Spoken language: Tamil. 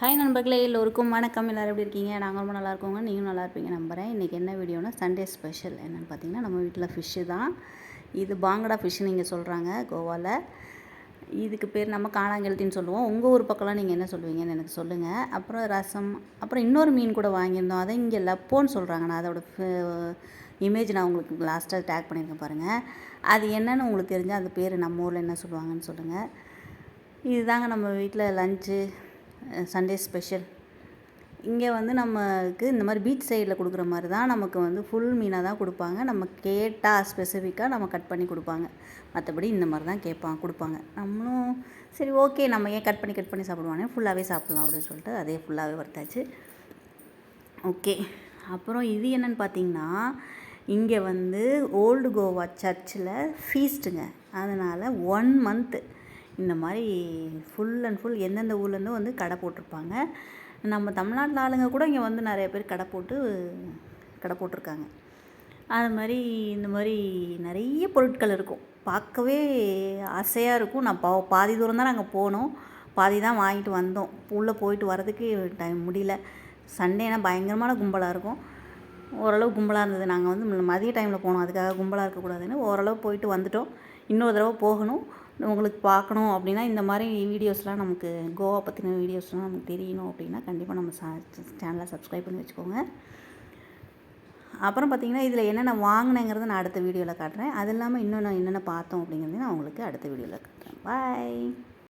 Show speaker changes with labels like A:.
A: ஹாய் நண்பர்களே எல்லோருக்கும் வணக்கம். எல்லோரும் எப்படி இருக்கீங்க? நாங்கள் ரொம்ப நல்லா இருக்கோங்க. நீங்களும் நல்லா இருப்பீங்க நம்புகிறேன் இன்றைக்கி என்ன வீடியோனா சண்டே ஸ்பெஷல் என்னென்னு பார்த்தீங்கன்னா நம்ம வீட்டில் ஃபிஷ்ஷு தான். இது பாங்கடா ஃபிஷ்ஷுன்னு இங்கே சொல்கிறாங்க கோவாவில் இதுக்கு பேர் நம்ம காணாங்கெழுத்தின்னு சொல்லுவோம். உங்கள் ஊர் பக்கம்லாம் நீங்கள் என்ன சொல்லுவீங்கன்னு எனக்கு சொல்லுங்கள் அப்புறம் ரசம் அப்புறம் இன்னொரு மீன் கூட வாங்கியிருந்தோம். அதை இங்கே லப்போன்னு சொல்கிறாங்க நான் அதோட இமேஜ் நான் உங்களுக்கு லாஸ்ட்டாக டேக் பண்ணியிருக்கேன் பாருங்கள் அது என்னென்னு உங்களுக்கு தெரிஞ்சால் அந்த பேர் நம்ம ஊரில் என்ன சொல்லுவாங்கன்னு சொல்லுங்கள் இதுதாங்க நம்ம வீட்டில் லஞ்சு சண்டே ஸ்பெஷல். இங்கே வந்து நமக்கு இந்த மாதிரி பீச் சைடில் கொடுக்குற மாதிரி தான் நமக்கு வந்து ஃபுல் மீனாக தான் கொடுப்பாங்க. நம்ம கேட்டால் ஸ்பெசிஃபிக்காக நம்ம கட் பண்ணி கொடுப்பாங்க. மற்றபடி இந்த மாதிரி தான் கேட்பாங்க கொடுப்பாங்க. நம்மளும் சரி ஓகே நம்ம ஏன் கட் பண்ணி கட் பண்ணி சாப்பிடுவானே? ஃபுல்லாகவே சாப்பிட்லாம் அப்படின்னு சொல்லிட்டு அதே ஃபுல்லாகவே வர்த்தாச்சு ஓகே அப்புறம் இது என்னென்னு பார்த்தீங்கன்னா இங்கே வந்து ஓல்டு கோவா சர்ச்சில் ஃபீஸ்ட்டுங்க அதனால் ஒன் மந்த்து இந்த மாதிரி ஃபுல் அண்ட் ஃபுல் எந்தெந்த ஊர்லேருந்தும் வந்து கடை போட்டிருப்பாங்க. நம்ம தமிழ்நாட்டில் ஆளுங்க கூட இங்கே வந்து நிறைய பேர் கடை போட்டு கடை போட்டிருக்காங்க. அது மாதிரி இந்த மாதிரி நிறைய பொருட்கள் இருக்கும். பார்க்கவே ஆசையாக இருக்கும். நான் பா பாதி தூரம் தான் நாங்கள் போனோம். பாதி தான் வாங்கிட்டு வந்தோம். உள்ளே போயிட்டு வரதுக்கு டைம் முடியல. சண்டேனா பயங்கரமான கும்பலாக இருக்கும். ஓரளவு கும்பலாக இருந்தது. நாங்கள் வந்து மதிய டைமில் போனோம். அதுக்காக கும்பலாக இருக்கக்கூடாதுன்னு ஓரளவு போயிட்டு வந்துட்டோம். இன்னொரு தடவை போகணும். உங்களுக்கு பார்க்கணும் அப்படின்னா இந்த மாதிரி வீடியோஸ்லாம் நமக்கு கோவா பற்றின வீடியோஸ்லாம் நமக்கு தெரியணும் அப்படின்னா கண்டிப்பாக நம்ம சேனலை சப்ஸ்கிரைப் பண்ணி வச்சுக்கோங்க. அப்புறம் பார்த்திங்கன்னா இதில் என்னென்ன வாங்கினேங்கிறத நான் அடுத்த வீடியோவில் காட்டுறேன். அது இல்லாமல் இன்னும் நான் என்னென்ன பார்த்தோம் அப்படிங்கிறதையும் நான் உங்களுக்கு அடுத்த வீடியோவில் காட்டுறேன். பாய்